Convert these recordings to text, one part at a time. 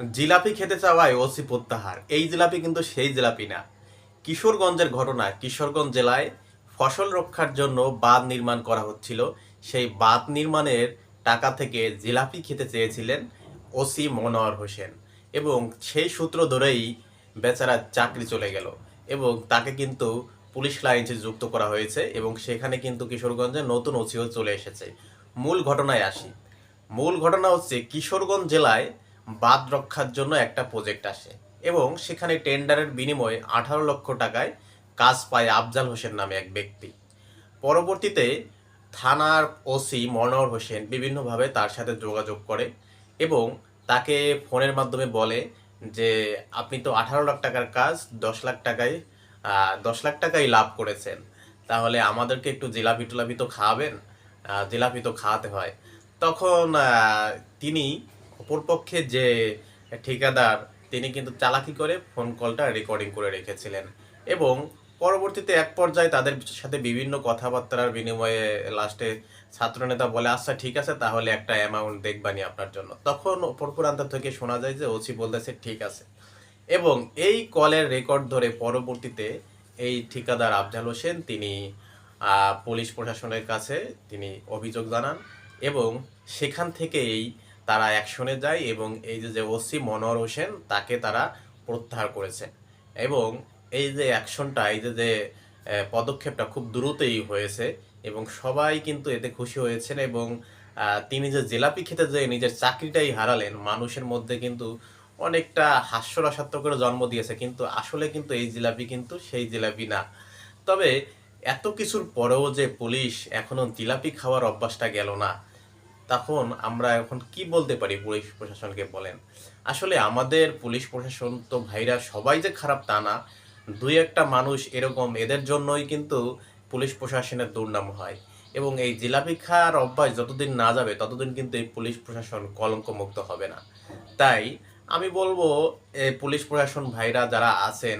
জিলাপি খেতে চাওয়ায় ওসি প্রত্যাহার। এই জিলাপি কিন্তু সেই জিলাপি না। কিশোরগঞ্জের ঘটনা, কিশোরগঞ্জ জেলায় ফসল রক্ষার জন্য বাঁধ নির্মাণ করা হচ্ছিল। সেই বাঁধ নির্মাণের টাকা থেকে জিলাপি খেতে চেয়েছিলেন ওসি মনোয়ার হোসেন এবং সেই সূত্র ধরেই বেচারা চাকরি চলে গেল এবং তাকে কিন্তু পুলিশ লাইনসে যুক্ত করা হয়েছে এবং সেখানে কিন্তু কিশোরগঞ্জে নতুন ওসিও চলে এসেছে। মূল ঘটনায় আসি। মূল ঘটনা হচ্ছে কিশোরগঞ্জ জেলায় বাঁধ রক্ষার জন্য একটা প্রজেক্ট আসে এবং সেখানে টেন্ডারের বিনিময়ে আঠারো লক্ষ টাকায় কাজ পায় আফজাল হোসেন নামে এক ব্যক্তি। পরবর্তীতে থানার ওসি মনোহর হোসেন বিভিন্নভাবে তার সাথে যোগাযোগ করে এবং তাকে ফোনের মাধ্যমে বলে যে, আপনি তো আঠারো লাখ টাকার কাজ, দশ লাখ টাকায় দশ লাখ টাকাই লাভ করেছেন। তাহলে আমাদেরকে একটু জিলাপি টিলাপি তো খাওয়াবেন জিলাপি তো খাওয়াতে হয়। তখন তিনি অপরপক্ষে যে ঠিকাদার, তিনি কিন্তু চালাকি করে ফোন কলটা রেকর্ডিং করে রেখেছিলেন। এবং পরবর্তীতে এক পর্যায়ে তাদের সাথে বিভিন্ন কথাবার্তার বিনিময়ে লাস্টে ছাত্রনেতা বলে আচ্ছা ঠিক আছে, তাহলে একটা অ্যামাউন্ট দেখবানি আপনার জন্য। তখন অপর প্রান্ত থেকে শোনা যায় যে, ওসি বলতেছে, ঠিক আছে। এবং এই কলের রেকর্ড ধরে পরবর্তীতে এই ঠিকাদার আফজাল হোসেন, তিনি পুলিশ প্রশাসনের কাছে তিনি অভিযোগ জানান এবং সেখান থেকেই তারা অ্যাকশনে যায় এবং এই যে ওসি মনোহর হোসেন, তাকে তারা প্রত্যাহার করেছে। এবং এই যে অ্যাকশনটা, এই যে যে পদক্ষেপটা খুব দ্রুতই হয়েছে এবং সবাই কিন্তু এতে খুশি হয়েছেন এবং তিনি যে জিলাপি খেতে যে নিজের চাকরিটাই হারালেন, মানুষের মধ্যে কিন্তু অনেকটা হাস্যরসাত্মকের জন্ম দিয়েছে। কিন্তু আসলে কিন্তু এই জিলাপি কিন্তু সেই জিলাপি না। তবে এত কিছুর পরেও যে পুলিশ এখনও জিলাপি খাওয়ার অভ্যাসটা গেল না। তখন আমরা এখন কি বলতে পারি পুলিশ প্রশাসনকে বলেন? আসলে আমাদের পুলিশ প্রশাসন তো ভাইরা সবাই যে খারাপ তা না। দুই একটা মানুষ এরকম এদের জন্যই কিন্তু পুলিশ প্রশাসনের দুর্নাম হয়। এবং এই জিলাপি খাওয়ার অভ্যাস যতদিন না যাবে, ততদিন কিন্তু এই পুলিশ প্রশাসন কলঙ্ক মুক্ত হবে না। তাই আমি বলব এই পুলিশ প্রশাসন ভাইরা যারা আছেন,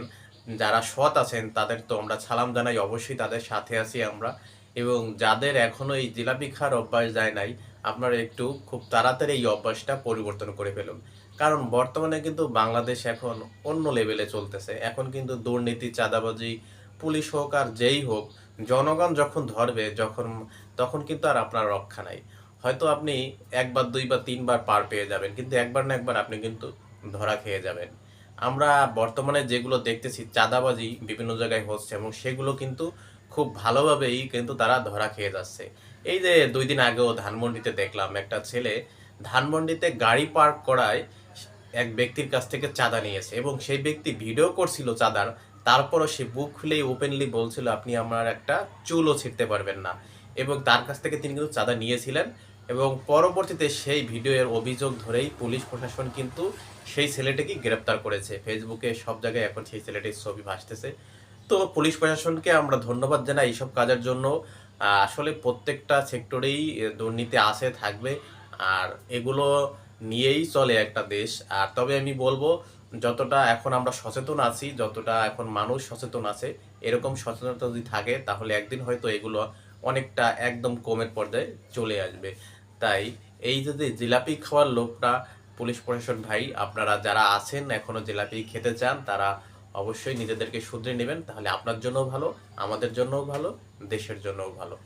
যারা সৎ আছেন, তাদের তো আমরা সালাম জানাই। অবশ্যই তাদের সাথে আছি আমরা। এবং যাদের এখনও এই জিলাপি খাওয়ার অভ্যাস যায় নাই, আপনারা একটু খুব তাড়াতাড়ি এই অভ্যাসটা পরিবর্তন করে ফেলুন। কারণ বর্তমানে কিন্তু বাংলাদেশ এখন অন্য লেভেলে চলতেছে। এখন কিন্তু দুর্নীতি, চাঁদাবাজি, পুলিশ হোক আর যেই হোক, জনগণ যখন ধরবে, যখন, তখন কিন্তু আর আপনার রক্ষা নাই। হয়তো আপনি একবার, দুইবার, তিনবার পার পেয়ে যাবেন, কিন্তু একবার না একবার আপনি কিন্তু ধরা খেয়ে যাবেন। আমরা বর্তমানে যেগুলো দেখতেছি, চাঁদাবাজি বিভিন্ন জায়গায় হচ্ছে এবং সেগুলো কিন্তু খুব ভালোভাবেই কিন্তু তারা ধরা খেয়ে যাচ্ছে। এই যে দুই দিন আগেও ধানমন্ডিতে দেখলাম, একটা ছেলে ধানমন্ডিতে গাড়ি পার্ক করায় এক ব্যক্তির কাছ থেকে চাঁদা নিয়েছে এবং সেই ব্যক্তি ভিডিও করছিল চাঁদার, তারপরও সে বুক খুলেই ওপেনলি বলছিল, আপনি আমার একটা চুলও ছিঁড়তে পারবেন না। এবং তার কাছ থেকে তিনি কিন্তু চাঁদা নিয়েছিলেন এবং পরবর্তীতে সেই ভিডিওর অভিযোগ ধরেই পুলিশ প্রশাসন কিন্তু সেই ছেলেটিকে গ্রেপ্তার করেছে। ফেসবুকে সব জায়গায় এখন সেই ছেলেটির ছবি ভাসতেছে। তো পুলিশ প্রশাসনকে আমরা ধন্যবাদ জানাই এইসব কাজের জন্য। আসলে প্রত্যেকটা সেক্টরেই দুর্নীতি আছে থাকবে, আর এগুলো নিয়েই চলে একটা দেশ। আর তবে আমি বলব, যতটা এখন আমরা সচেতন আছি, যতটা এখন মানুষ সচেতন আছে, এরকম সচেতনতা যদি থাকে, তাহলে একদিন হয়তো এগুলো অনেকটা একদম কমের পর্যায়ে চলে আসবে। তাই এই যে যে জিলাপি খাওয়ার লোকটা পুলিশ প্রশাসন ভাই, আপনারা যারা আছেন, এখনও জিলাপি খেতে চান, তারা অবশ্যই নিজেদেরকে শুধরে নেবেন তাহলে আপনার জন্যও ভালো আমাদের জন্যও ভালো দেশের জন্যও ভালো।